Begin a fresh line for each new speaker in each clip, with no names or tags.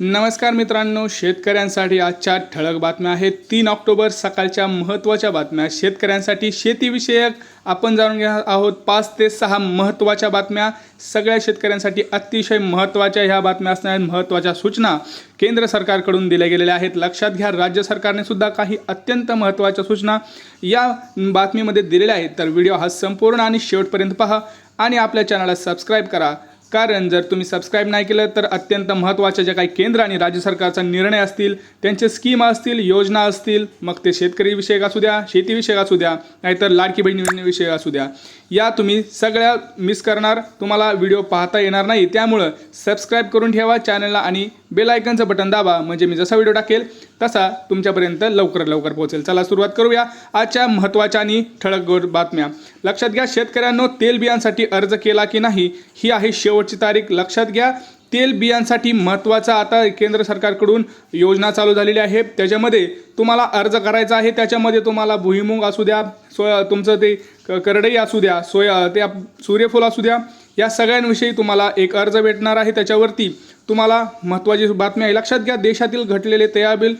नमस्कार मित्रांनो शेतकऱ्यांसाठी आजच्या ठळक बातम्या आहेत. तीन ऑक्टोबर सकाळच्या महत्त्वाच्या बातम्या. शेतकऱ्यांसाठी शेतीविषयक आपण जाणून घेणार आहोत. पाच ते सहा महत्त्वाच्या बातम्या. सगळ्या शेतकऱ्यांसाठी अतिशय महत्त्वाच्या ह्या बातम्या असणाऱ्या महत्त्वाच्या सूचना केंद्र सरकारकडून दिल्या गेलेल्या आहेत. लक्षात घ्या राज्य सरकारने सुद्धा काही अत्यंत महत्त्वाच्या सूचना या बातमीमध्ये दिलेल्या आहेत. तर व्हिडिओ हा संपूर्ण आणि शेवटपर्यंत पहा आणि आपल्या चॅनलला सबस्क्राईब करा. कारण जर तुम्ही सबस्क्राईब नाही केलं तर अत्यंत महत्त्वाच्या ज्या काही केंद्र आणि राज्य सरकारचा निर्णय असतील त्यांचे स्कीम असतील योजना असतील मग ते शेतकरी विषयक असू द्या शेतीविषयक असू द्या नाहीतर लाडकी बहिणी असू द्या. या तुम्ही सगळ्या मिस करणार तुम्हाला व्हिडिओ पाहता येणार नाही. त्यामुळं सबस्क्राईब करून ठेवा चॅनलला आणि बेल आयकनचं बटन दाबा म्हणजे मी जसा व्हिडिओ टाकेल तसा तुमच्यापर्यंत लवकर लवकर पोहोचेल. चला सुरुवात करूया आजच्या महत्त्वाच्या आणि ठळक गोड बातम्या. लक्षात घ्या शेतकऱ्यांनो तेलबियांसाठी अर्ज केला की नाही ही आहे शेवटची तारीख. लक्षात घ्या तेल बियांसाठी महत्त्वाचा आता केंद्र सरकारकडून योजना चालू झालेली आहे. त्याच्यामध्ये तुम्हाला अर्ज करायचा आहे त्याच्यामध्ये तुम्हाला भुईमुग असू द्या सोया तुमचं ते क- करडई असू द्या सोया ते सूर्यफूल असू द्या या सगळ्यांविषयी तुम्हाला एक अर्ज भेटणार आहे. त्याच्यावरती तुम्हाला महत्त्वाची बातमी आहे. लक्षात घ्या देशातील घटलेले तयाबील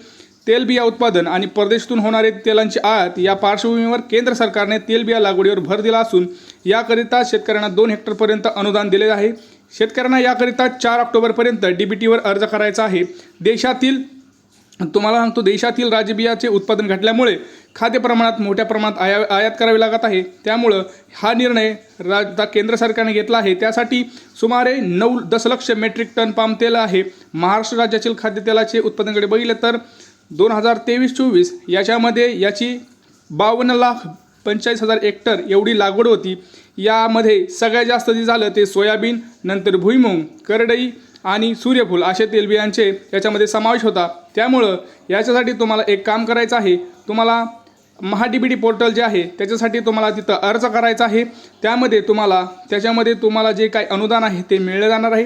तेलबिया उत्पादन आणि परदेशातून होणारे तेलांची आयात या पार्श्वभूमीवर केंद्र सरकारने तेलबिया लागवडीवर भर दिला असून याकरिता शेतकऱ्यांना दोन हेक्टरपर्यंत अनुदान दिले आहे. शेतकऱ्यांना याकरिता चार ऑक्टोबरपर्यंत डी बी टीवर अर्ज करायचा आहे. देशातील तुम्हाला सांगतो देशातील राजबियाचे उत्पादन घटल्यामुळे खाद्य प्रमाणात मोठ्या प्रमाणात आया आयात करावी लागत आहे. त्यामुळं हा निर्णय राज केंद्र सरकारने घेतला आहे. त्यासाठी सुमारे नऊ दशलक्ष मेट्रिक टन पाम तेल आहे. महाराष्ट्र राज्यातील खाद्यतेलाचे उत्पादनकडे बघितले तर दोन हजार तेवीस चोवीस याच्यामध्ये याची बावन्न लाख पंचेचाळीस हजार हेक्टर एवढी लागवड होती. यामध्ये सगळ्यात जास्त जे झालं ते सोयाबीन नंतर भुईमुंग करडई आणि सूर्यफूल असे तेलबियांचे याच्यामध्ये समावेश होता. त्यामुळं याच्यासाठी तुम्हाला एक काम करायचं आहे. तुम्हाला Maha D B T portal जे आहे त्याच्यासाठी तुम्हाला तिथं अर्ज करायचा आहे. त्यामध्ये तुम्हाला त्याच्यामध्ये तुम्हाला जे काही अनुदान आहे ते मिळलं जाणार आहे.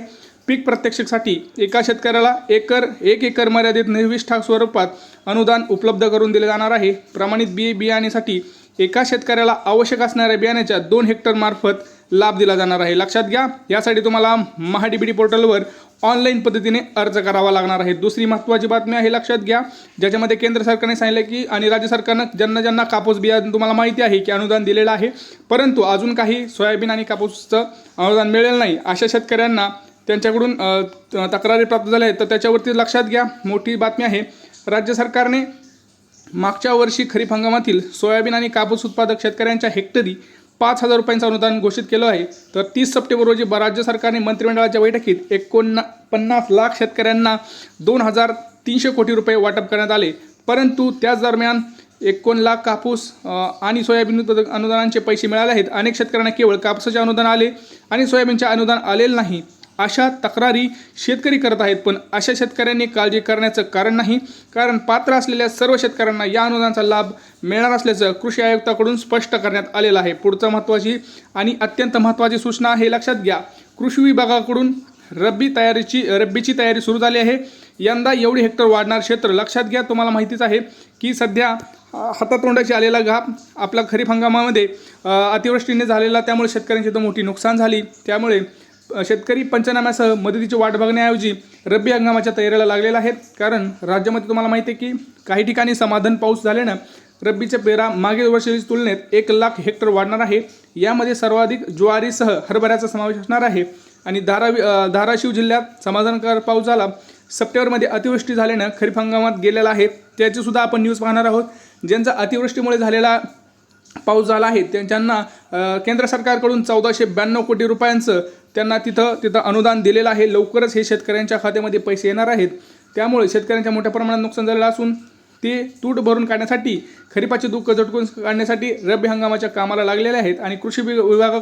पीक प्रत्यक्षसाठी एका शेतकऱ्याला एकर एक एकर मर्यादित निर्विष्ठा स्वरूपात अनुदान उपलब्ध करून दिले जाणार आहे. प्रमाणित बी बियाणेसाठी एका शेतकऱ्याला आवश्यक असणाऱ्या बियाण्याच्या दोन हेक्टरमार्फत लाभ दिला जाणार आहे. लक्षात घ्या यासाठी तुम्हाला महा डी बी डी पोर्टलवर ऑनलाईन पद्धतीने अर्ज करावा लागणार आहे. दुसरी महत्त्वाची बातमी आहे लक्षात घ्या ज्याच्यामध्ये केंद्र सरकारने सांगितलं की आणि राज्य सरकारनं ज्यांना ज्यांना कापूस बिया तुम्हाला माहिती आहे की अनुदान दिलेलं आहे परंतु अजून काही सोयाबीन आणि कापूसचं अनुदान मिळेल नाही अशा शेतकऱ्यांना त्यांच्याकडून त- तक्रारी प्राप्त झाल्या आहेत. तर त्याच्यावरती लक्षात घ्या मोठी बातमी आहे राज्य सरकारने मागच्या वर्षी खरीप हंगामातील सोयाबीन आणि कापूस उत्पादक शेतकऱ्यांच्या हेक्टरी पाच हजार रुपयांचं अनुदान घोषित केलं आहे. तर तीस सप्टेंबर रोजी राज्य सरकारने मंत्रिमंडळाच्या बैठकीत एकोणना पन्नास लाख शेतकऱ्यांना दोन हजार तीनशे कोटी रुपये वाटप करण्यात आले. परंतु त्याच दरम्यान एकोण लाख कापूस आणि सोयाबीन उत्पादक अनुदानांचे पैसे मिळाले आहेत. अनेक शेतकऱ्यांना केवळ कापसाचे अनुदान आले आणि सोयाबीनचे अनुदान आलेलं नाही. अशा तक्रारी शेतकरी करत आहेत. पण अशा शेतकऱ्यांनी काळजी करण्याचं कारण नाही. कारण पात्र असलेल्या सर्व शेतकऱ्यांना या अनुदानाचा लाभ मिळणार असल्याचं कृषी आयुक्ताकडून स्पष्ट करण्यात आलेलं आहे. पुढचं महत्त्वाची आणि अत्यंत महत्त्वाची सूचना हे लक्षात घ्या कृषी विभागाकडून रब्बी तयारीची रब्बीची तयारी सुरू झाली आहे. यंदा एवढी हेक्टर वाढणार क्षेत्र. लक्षात घ्या तुम्हाला माहितीच आहे की सध्या हातातोंडाची आलेला घाप आपला खरीप हंगामामध्ये अतिवृष्टीने झालेला त्यामुळे शेतकऱ्यांची तर मोठी नुकसान झाली. त्यामुळे शेतकरी पंचनाम्यासह मदतीची वाट बघण्याऐवजी रब्बी हंगामाच्या तयारीला लागलेला आहेत. कारण राज्यामध्ये तुम्हाला माहिती आहे की काही ठिकाणी समाधान पाऊस झाल्यानं रब्बीच्या पेरा मागील वर्षाच्या तुलनेत एक लाख हेक्टर वाढणार आहे. यामध्ये सर्वाधिक ज्वारीसह हरभऱ्याचा समावेश असणार आहे. आणि धारावी धाराशिव जिल्ह्यात समाधानकार पाऊस झाला. सप्टेंबरमध्ये अतिवृष्टी झाल्यानं खरीप हंगामात गेलेला आहे. त्याची सुद्धा आपण न्यूज पाहणार आहोत. ज्यांचा अतिवृष्टीमुळे झालेला पाऊस झाला आहे. त्यांना केंद्र सरकारकडून चौदाशे ब्याण्णव कोटी रुपयांचं त्यांना तिथं तिथं अनुदान दिलेलं आहे. लवकरच हे शेतकऱ्यांच्या खात्यामध्ये पैसे येणार आहेत. त्यामुळे शेतकऱ्यांच्या मोठ्या प्रमाणात नुकसान झालेलं असून ते तूट भरून काढण्यासाठी खरीपाचे दुःख झटकून काढण्यासाठी रब्बी हंगामाच्या कामाला लागलेले आहेत आणि कृषी विभागा